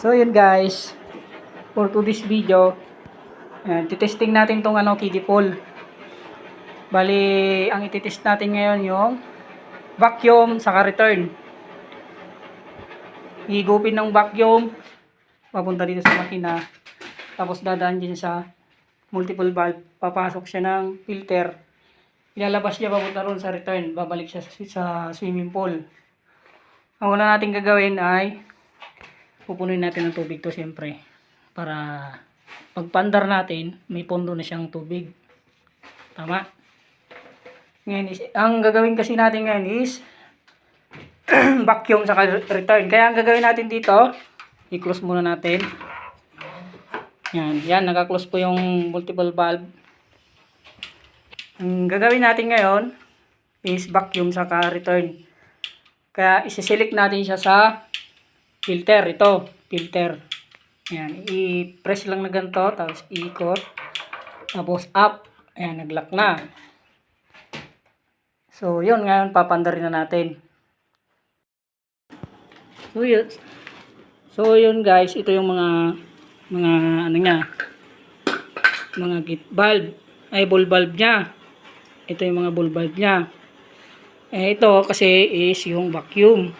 So yun guys, for today's video, uh, titesting natin tong ano, kiddie pool. Bali, ang ititest natin ngayon yung vacuum saka return. Higupin ng vacuum, papunta dito sa makina, tapos dadaan din sa multiple valve, papasok siya ng filter, ilalabas niya papunta ron sa return, babalik siya sa, sa swimming pool. Ang una natin gagawin ay pupunuin natin ng tubig to siyempre para pagpandar natin may pondo na siyang tubig. Tama? Ngayon is, ang gagawin kasi natin ngayon is vacuum sa return. Kaya ang gagawin natin dito i-close muna natin. Yan yan naka-close po yung multiple valve. Ang gagawin natin ngayon is vacuum sa return. Kaya isi-select natin siya sa filter ito filter. Ayan i-press lang na ganito tapos ikot tapos up ayan nag-lock na. So yun ngayon papandarin na natin. So yun so yun guys ito yung mga mga ano niya mga git valve ay ball valve niya. Ito yung mga ball valve niya. Eh ito kasi is yung vacuum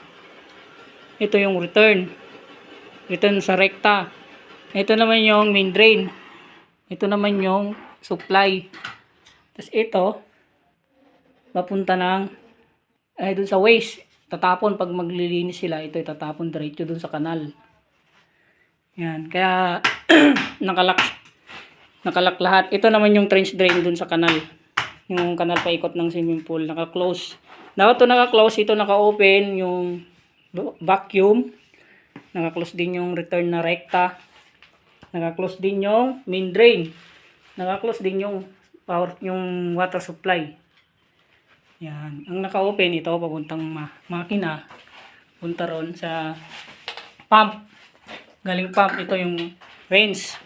ito yung return. Return sa rekta. Ito naman yung main drain. Ito naman yung supply. Tapos ito, mapunta ng, ay dun sa waste. Tatapon pag maglilinis sila, ito itatapon diretso dun sa kanal. Yan. Kaya, nakalak, nakalak lahat. Ito naman yung trench drain dun sa kanal. Yung kanal paikot ng swimming pool. Naka-close. Dapat ito naka-close, ito naka-open, yung vacuum. Naka-close din yung return na rekta. Naka-close din yung main drain. Naka-close din yung power yung water supply. Yan. Ang naka-open ito papuntang ma makina. Punta ron sa pump. Galing pump ito yung range.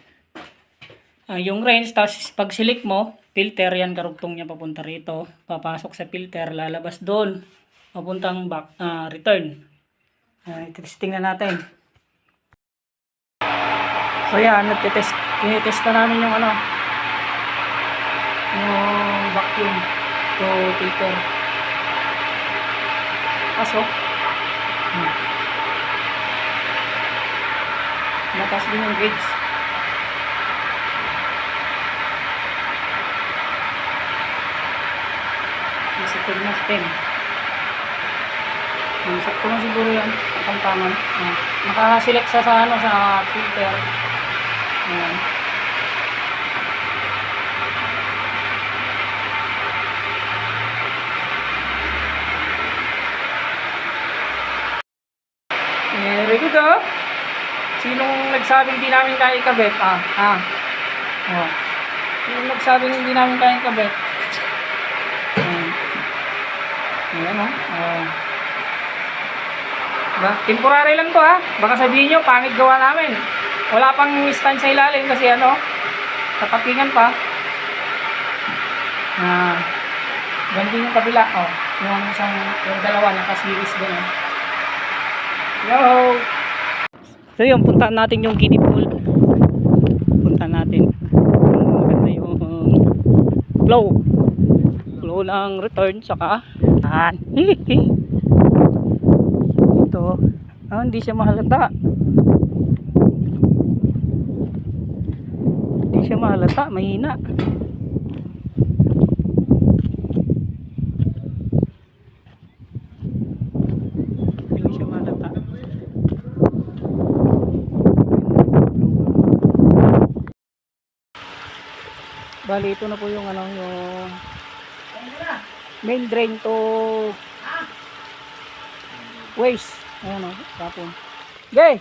Ah, yung range tapos pag select mo, filter yan karugtong niya papunta rito. Papasok sa filter, lalabas doon. Papuntang back ah, return. Uh, testing na natin. So yan, nagtitest, tinitest na namin yung ano, yung vacuum to filter. Kaso, hmm. Mataas din yung gauge. Nasa 10 na 10. Hmm, sakto lang siguro yan. Ang tama. Uh, nakaselect sa, sa ano sa filter. Ayan. Very good oh. Sinong nagsabing di namin kaya ikabit? Ah, ah. Oh. Sinong nagsabing hindi namin kaya ikabit? Ayan. Ayan oh. Oh. Diba? Temporary lang to ha. Baka sabihin nyo, pangit gawa namin. Wala pang stand sa ilalim kasi ano, tatapingan pa. Ah, ganito yung kabila. Oh, yung isang, yung dalawa, naka-series din. Oh. Yo! So yun, puntaan natin yung kiddie pool. Puntaan natin. Maganda yung flow. Flow ng return, saka, ito ah, hindi siya mahalata. Hindi siya mahalata mahina. Hindi siya mahalata. Bali ito na po yung ano yung main drain to waste Ayan o, tapon. Okay.